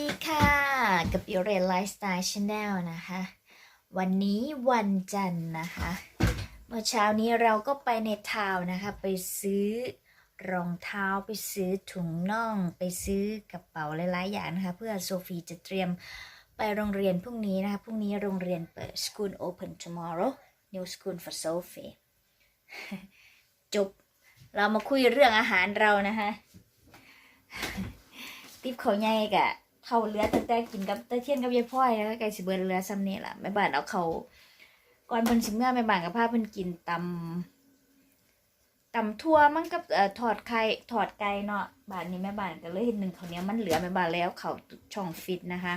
ดีค่ะกับยูเรนไลฟ์สไตล์ชาแนลนะคะ วันนี้วันจันทร์นะคะ เมื่อเช้านี้เราก็ไปในทาวน์นะคะ ไปซื้อรองเท้าไปซื้อถุงน่องไปซื้อกระเป๋าหลายๆอย่างนะคะ เพื่อโซฟีจะเตรียมไปโรงเรียนพรุ่งนี้นะคะ พรุ่งนี้โรงเรียนเปิด school open tomorrow new school for Sophie จบเรามาคุยเรื่องอาหารเรานะคะ ติบเขาวใหญ่กะ เขาเรือตั้งแต่กินกับตะเทียนกับยายพ่อยแล้วก็ไก่สิเบิร์เรือซ้ำนี่แหละแม่บ้านเอาเขาก่อนเพิ่นสิเมื่อแม่บ้านกับพาเพิ่นกินตำตำทั่วมันกับเอ่อทอดไข่ทอดไก่เนาะบ้านนี้แม่บ้านก็เลยเห็นหนึ่งเขาเนี้ยมันเหลือแม่บ้านแล้วเขาช่องฟิตนะคะ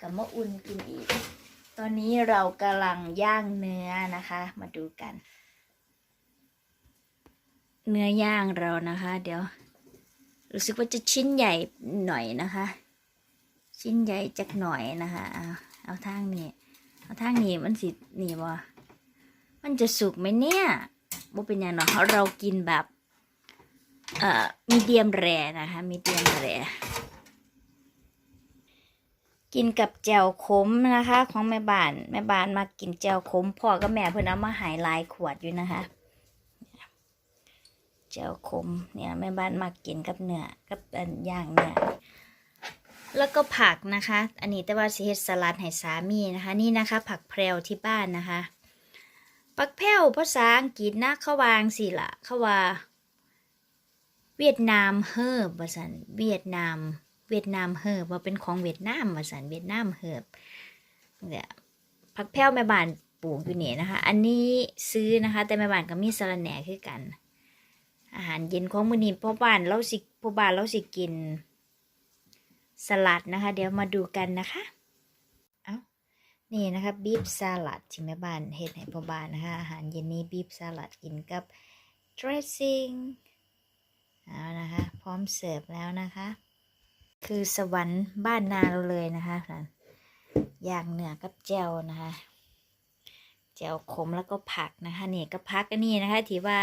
กับมะอุ่นกินอีก ตอนนี้เรากำลังย่างเนื้อนะคะ มาดูกัน เนื้อย่างเรานะคะ เดี๋ยว รู้สึกว่าจะชิ้นใหญ่หน่อยนะคะ ชิ้นใหญ่จักหน่อยนะคะเอาเอาทางนี้เอาทางนี้มันสิหนีบ่มันจะสุกไหมเนี่ยบ่เป็นอย่างเนาะเรากินแบบเอ่อมีเดียมแรนะคะมีเดียมแรกินกับแจ่วขมนะคะ ของแม่บ้านแม่บ้านมากินแจ่วขมพ่อกับแม่เพิ่นเอามาหายลายขวดอยู่นะคะ เจียวขมเนี่ยแม่บ้านมากินกับเนื้อกับอันย่างเนื้อแล้วก็ผักนะคะ อันนี้แต่ว่าสิเฮ็ดสลัดให้สามีนะคะ นี่นะคะ ผักแพรวที่บ้านนะคะผักแพรวภาษาอังกฤษนะเขาวางสิละเขาว่า เวียดนามเฮิร์บว่าสันเวียดนาม เวียดนามเฮิร์บว่าเป็นของเวียดนามว่าสันเวียดนามเฮิร์บเนี่ยผักแพรวแม่บ้านปลูกอยู่เนี่ยนะคะ อันนี้ซื้อนะคะ แต่แม่บ้านก็มีสะระแหน่คือกัน อาหารเย็นของมื้อนี้พ่อบ้านเราสิพ่อบ้านเราสิกิน สลัดนะคะ เดี๋ยวมาดูกันนะคะเอานี่นะคะบีฟสลัดที่แม่บ้านเฮ็ดให้พ่อบ้านนะคะอาหารเย็นนี้บีฟสลัดกินกับ dressing เอานะคะ พร้อมเสิร์ฟแล้วนะคะ คือสวรรค์บ้านนาเราเลยนะคะอย่างเหนือกับแจวนะคะแจวขมแล้วก็ผักนะคะนี่ก็ผักนนี้นะคะที่ว่า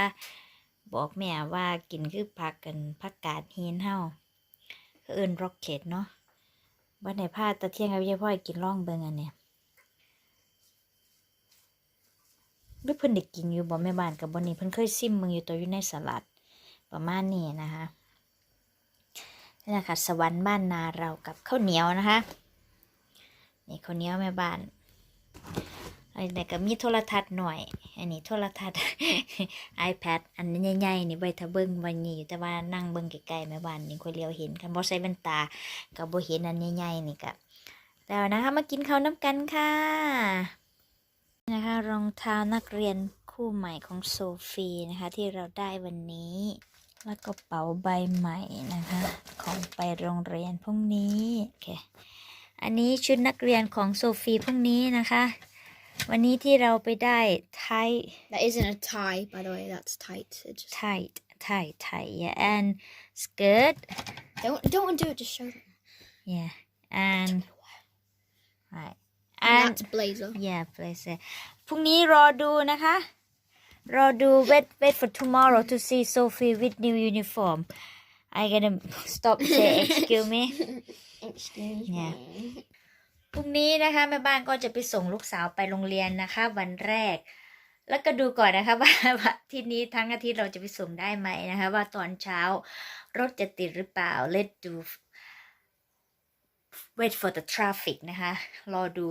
บอกแม่ว่ากินคือผักกันผักกาดหินเฮาคือเอิ้นร็อกเก็ตเนาะวันไหนพลาดตะเที่ยงกับยายพ่อยกินร่องเบิงอันเนี้ยหรือเพิ่นได้กินอยู่บ่แม่บ้านกับบ่นี้เพิ่นเคยซิมมึงอยู่ตัวอยู่ในสลัด ประมาณนี้นะคะนี่นะคะสวรรค์บ้านนาเรากับข้าวเหนียวนะคะ นี่ข้าวเหนียวแม่บ้าน อันนี้ก็มีโทรทัศน์หน่อย อันนี้โทรทัศน์ iPad อันนี้ใหญ่ๆนี่ไว้ถ้าเบิ่งวันนี้อยู่แต่ว่านั่งเบิ่งไกลๆแม่บ้านนี่คนเลียวเห็นคันบ่ใส่แว่นตาก็บ่เห็นอันใหญ่ๆนี่ก็แล้วนะคะมากินข้าวน้ำกันค่ะนะคะรองเท้านักเรียนคู่ใหม่ของโซฟีนะคะที่เราได้วันนี้ แล้วก็เป๋าใบใหม่นะคะ ของไปโรงเรียนพรุ่งนี้โอเคอันนี้ชุดนักเรียนของโซฟีพรุ่งนี้นะคะ วันนี้ที่เราไปได้ไทย That isn't a tie, by the way. That's tight. It just tight tight tight yeah and skirt don't don't do it. Just show them. yeah and right And, and that's blazer. yeah please พรุ่งนี้รอดูนะคะ รอดู wait wait for tomorrow to see Sophie with new uniform I gonna stop say excuse me Excuse Yeah. me. พรุ่งนี้นะคะแม่บ้านก็จะไปส่งลูกสาวไปโรงเรียนนะคะ วันแรก แล้วก็ดูก่อนนะคะว่าที่นี้ทั้งอาทิตย์เราจะไปส่งได้ไหมนะคะ ว่าตอนเช้ารถจะติดหรือเปล่า let do wait for the traffic นะคะรอดู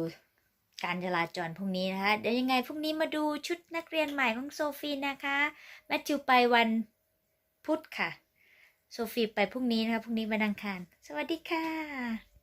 การจราจรพรุ่งนี้นะคะ เดี๋ยวยังไงพรุ่งนี้มาดูชุดนักเรียนใหม่ของโซฟีนะคะแมทธิวไปวันพุธค่ะ โซฟีไปพรุ่งนี้นะคะ พรุ่งนี้วันอังคาร สวัสดีค่ะ